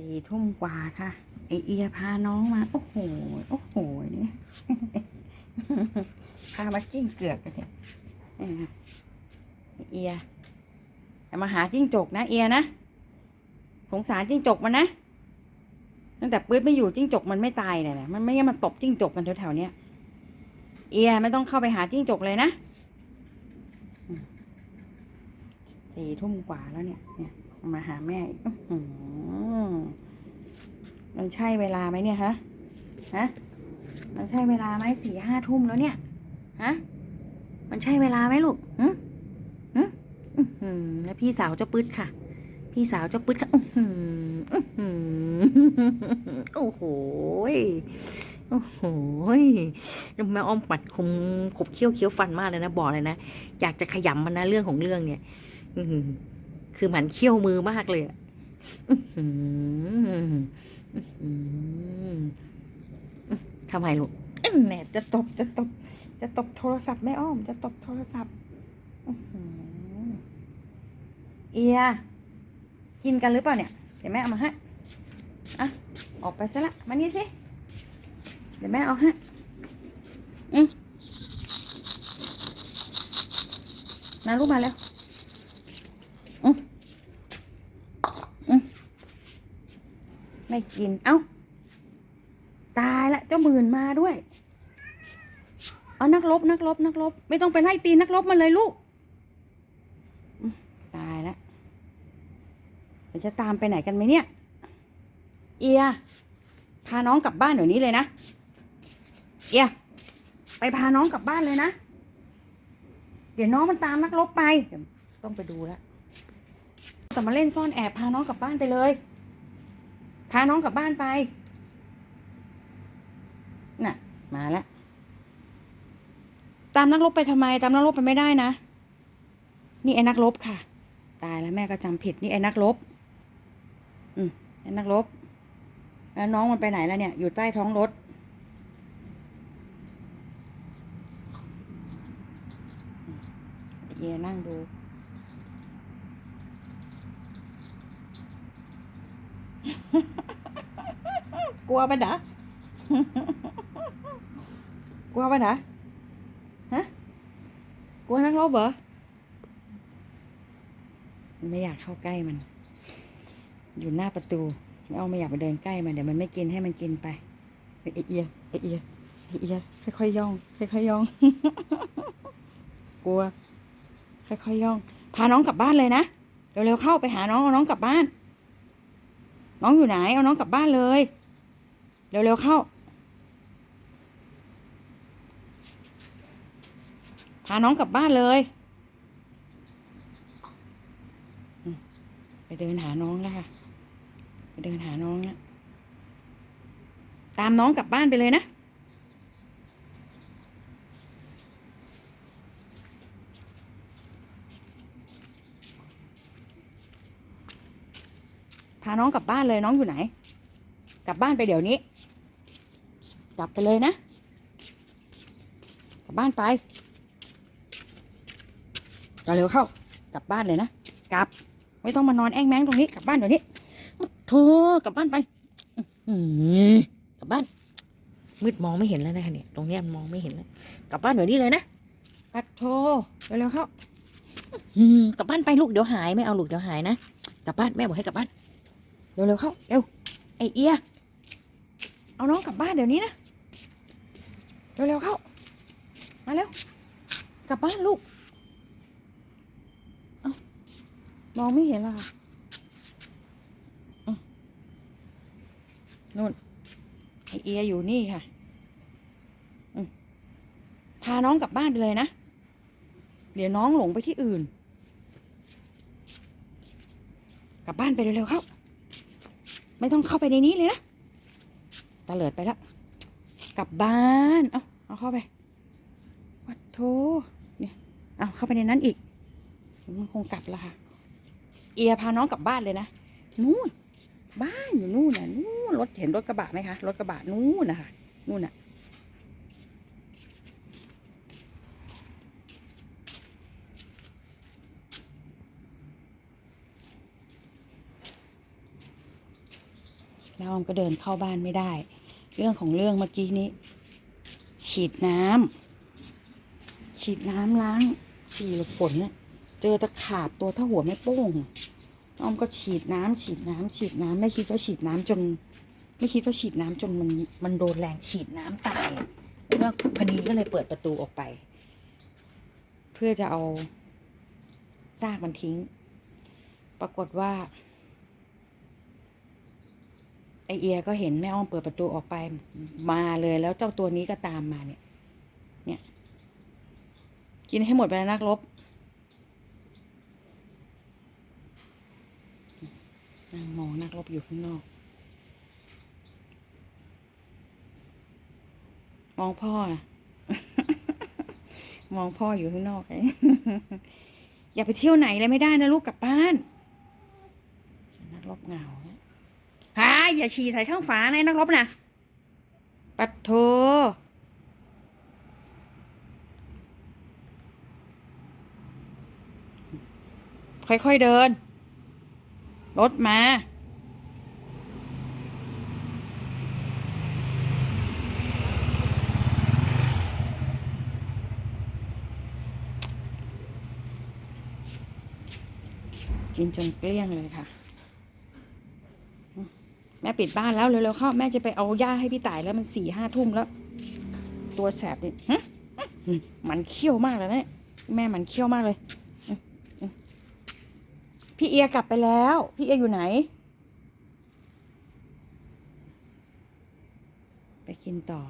สี่ทุ่มกว่าค่ะ ไอเอียพาน้องมา โอ้โห โอ้โหนี่พามาจิ้งเกือกกันเนี่ยเออไอ้เอียมาหาจิ้งจกนะ เอียนะ สงสารจิ้งจกมันนะ ตั้งแต่ปื๊ดไม่อยู่จิ้งจกมันไม่ตายเลยนะ มันไม่ยังมาตบจิ้งจกกันแถวๆเนี้ย เอียไม่ต้องเข้าไปหาจิ้งจกเลยนะสี่ทุ่มกว่าแล้วเนี่ยเนี่ย มาหาแม่มันใช่เวลาไหมเนี่ยฮะ ฮะ มันใช่เวลาไหมสี่ห้าทุ่มแล้วเนี่ย ฮะ มันใช่เวลาไหมลูกหืมหืมอื้อหือแล้วพี่สาวเจ้าปึ๊ดค่ะ พี่สาวเจ้าปึ๊ดค่ะอื้อหืออื้อหือโอ้โหโอ้โหแม่อ้อมปัดคมขบเคี้ยวเคี้ยวฟันมากเลยนะ บอกเลยนะ อยากจะขยำมันนะเรื่องของเรื่องเนี่ย อื คือหมันเคี้ยวมือมากเลยทำไมลูกแหน่จะตบจะตบ จะตบโทรศัพท์แม่อ้อม จะตบโทรศัพท์เอีย กินกันหรือเปล่าเนี่ย เดี๋ยวแม่เอามาให้อะ ออกไปซะละ มานี่สิ เดี๋ยวแม่เอาให้อืมมาลูกมาแล้วอืม ไม่กิน เอ้า ตายละเจ้าหมื่นมาด้วย เอานักรบนักรบนักรบไม่ต้องไปไล่ตีนักรบมาเลยลูก ตายละเดี๋ยวจะตามไปไหนกันไหมเนี่ย เอีย พาน้องกลับบ้านเดี๋ยวนี้เลยนะ เอีย ไปพาน้องกลับบ้านเลยนะ เดี๋ยวน้องมันตามนักรบไป ต้องไปดูแล้วแต่มาเล่นซ่อนแอบพาน้องกลับบ้านไปเลย พาน้องกลับบ้านไป น่ะ มาแล้ว ตามนักรบไปทำไม ตามนักรบไปไม่ได้นะ นี่ไอ้นักรบค่ะ ตายแล้วแม่ก็จำผิด นี่ไอ้นักรบ อืมไอ้นักรบ แล้วน้องมันไปไหนแล้วเนี่ย อยู่ใต้ท้องรถ เยนั่งดู กลัวปะดะกลัวปะดะฮะ กลัวนักรบเหรอ ไม่อยากเข้าใกล้มัน อยู่หน้าประตูไม่เอาไม่อยากไปเดินใกล้มันเดี๋ยวมันไม่กินให้มันกินไปไอเอียไอเอียไอเอียค่อยๆย่อง ค่อยๆย่อง กลัว ค่อยๆย่อง พาน้องกลับบ้านเลยนะเร็วๆเข้าไปหาน้องเอาน้องกลับบ้าน น้องอยู่ไหนเอาน้องกลับบ้านเลย เร็วๆเข้า พาน้องกลับบ้านเลย ไปเดินหาน้องแล้วค่ะ ไปเดินหาน้องแล้วตามน้องกลับบ้านไปเลยนะพาน้องกลับบ้านเลยน้องอยู่ไหน กลับบ้านไปเดี๋ยวนี้ กลับไปเลยนะกลับบ้านไปเร็วๆเข้ากลับบ้านเลยนะกลับ ไม่ต้องมานอนแอ้งแมงตรงนี้กลับบ้านเดี๋ยวนี้โธ่กลับบ้านไปอื้อหือกลับบ้าน มืดมองไม่เห็นแล้วนะคะเนี่ยตรงเนี้ยมันมองไม่เห็นแล้วกลับบ้านเดี๋ยวนี้เลยนะปัดโทเร็วๆเข้าอื้อหือกลับบ้านไปลูกเดี๋ยวหายไม่เอาลูกเดี๋ยวหายนะกลับบ้านแม่บอกให้กลับบ้านเร็วๆเข้าเร็วไอเอียเอาน้องกลับบ้านเดี๋ยวนี้นะ เร็วๆเข้า มาเร็ว กลับบ้านลูกเอามองไม่เห็นและค่ะอืมนู่นไอเอียอยู่นี่ค่ะอืมพาน้องกลับบ้านไปเลยนะ เดี๋ยวน้องหลงไปที่อื่น กลับบ้านไปเร็วๆเข้า ไม่ต้องเข้าไปในนี้เลยนะตาเลิดไปแล้ว กลับบ้าน เอ้า เอาเข้าไป วัดโทเนี่ยเอาเข้าไปในนั้นอีก มันคงกลับแล้วค่ะ เอียพาน้องกลับบ้านเลยนะ นู่น บ้านอยู่นู่นน่ะ นู่นรถเห็นรถกระบะไหมคะ รถกระบะนู่นนะคะ นู่นน่ะแม่อ้อมก็เดินเข้าบ้านไม่ได้ เรื่องของเรื่องเมื่อกี้นี้ ฉีดน้ำฉีดน้ำล้างฉีดฝนน่ะเจอตะขาบตัวเท่าหัวแม่โป้งอ้อมก็ฉีดน้ำฉีดน้ำฉีดน้ำไม่คิดว่าฉีดน้ำจน ไม่คิดว่าฉีดน้ำจนมันมันโดนแรงฉีดน้ำตายแล้วพอดีก็เลยเปิดประตูออกไป เพื่อจะเอาซากมันทิ้ง ปรากฏว่า ไอเอียก็เห็นแม่อ้อมเปิดประตูออกไปมาเลยแล้วเจ้าตัวนี้ก็ตามมาเนี่ย เนี่ย กินให้หมดไปนักรบนั่งมองนักรบอยู่ข้างนอก มองพ่ออะมองพ่ออยู่ข้างนอกไงอย่าไปเที่ยวไหนเลยไม่ได้นะลูกกลับบ้าน นักรบเหงาฮะฮา อย่าฉี่ใส่ข้างฝาในนักรบนะปัดโทค่อยๆเดิน รถมากินจนเกลี้ยงเลยค่ะ แม่ปิดบ้านแล้วเร็วๆเข้าแม่จะไปเอาหญ้าให้พี่ต่ายแล้วมันสี่ห้าทุ่มแล้ว ตัวแสบนี่มันเขี้ยวมากเลยนะเนี่ยแม่มันเขี้ยวมากเลย พี่เอียกลับไปแล้ว พี่เอียอยู่ไหน ไปกินต่อ